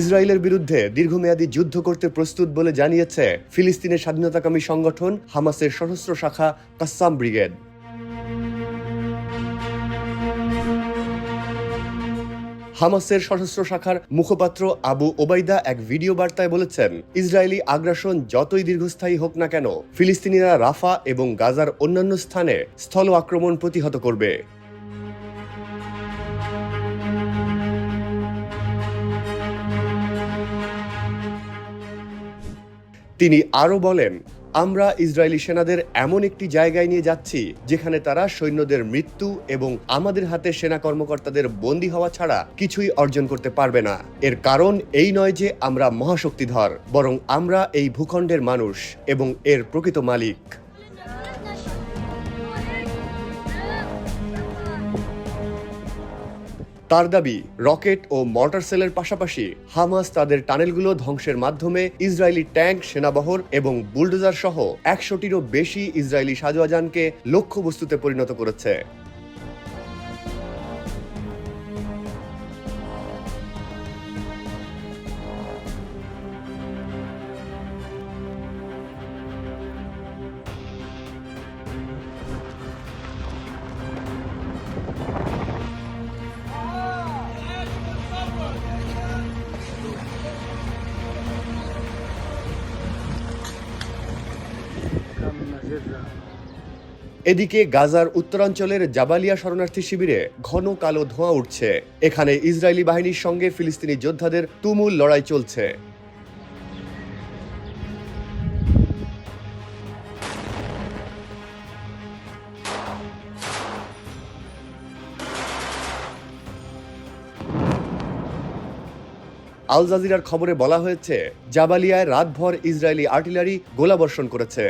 ইসরায়েলের বিরুদ্ধে দীর্ঘমেয়াদী যুদ্ধ করতে প্রস্তুত বলে জানিয়েছে ফিলিস্তিনের স্বাধীনতাকামী সংগঠন হামাসের সশস্ত্র শাখা কাসাম ব্রিগেড। হামাসের সশস্ত্র শাখার মুখপাত্র আবু ওবাইদা এক ভিডিও বার্তায় বলেছেন, ইসরায়েলি আগ্রাসন যতই দীর্ঘস্থায়ী হোক না কেন, ফিলিস্তিনিরা রাফা এবং গাজার অন্যান্য স্থানে স্থল আক্রমণ প্রতিহত করবে। তিনি আরও বলেন, আমরা ইসরায়েলি সেনাদের এমন একটি জায়গায় নিয়ে যাচ্ছি, যেখানে তারা সৈন্যদের মৃত্যু এবং আমাদের হাতে সেনা কর্মকর্তাদের বন্দী হওয়া ছাড়া কিছুই অর্জন করতে পারবে না। এর কারণ এই নয় যে আমরা মহাশক্তিধর, বরং আমরা এই ভূখণ্ডের মানুষ এবং এর প্রকৃত মালিক। তার দাবি, রকেট ও মর্টার সেলের পাশাপাশি হামাস তাদের টানেলগুলো ধ্বংসের মাধ্যমে ইসরায়েলি ট্যাঙ্ক, সেনাবহর এবং বুলডোজার সহ একশোটিরও বেশি ইসরায়েলি সাজোয়াজানকে লক্ষ্যবস্তুতে পরিণত করেছে। এদিকে গাজার উত্তরাঞ্চলের জাবালিয়া শরণার্থী শিবিরে ঘন কালো ধোঁয়া উঠছে। এখানে ইসরায়েলি বাহিনীর সঙ্গে ফিলিস্তিনি যোদ্ধাদের তুমুল লড়াই চলছে। আল জাজিরার খবরে বলা হয়েছে, জাবালিয়ায় রাতভর ইসরায়েলি আর্টিলারি গোলাবর্ষণ করেছে।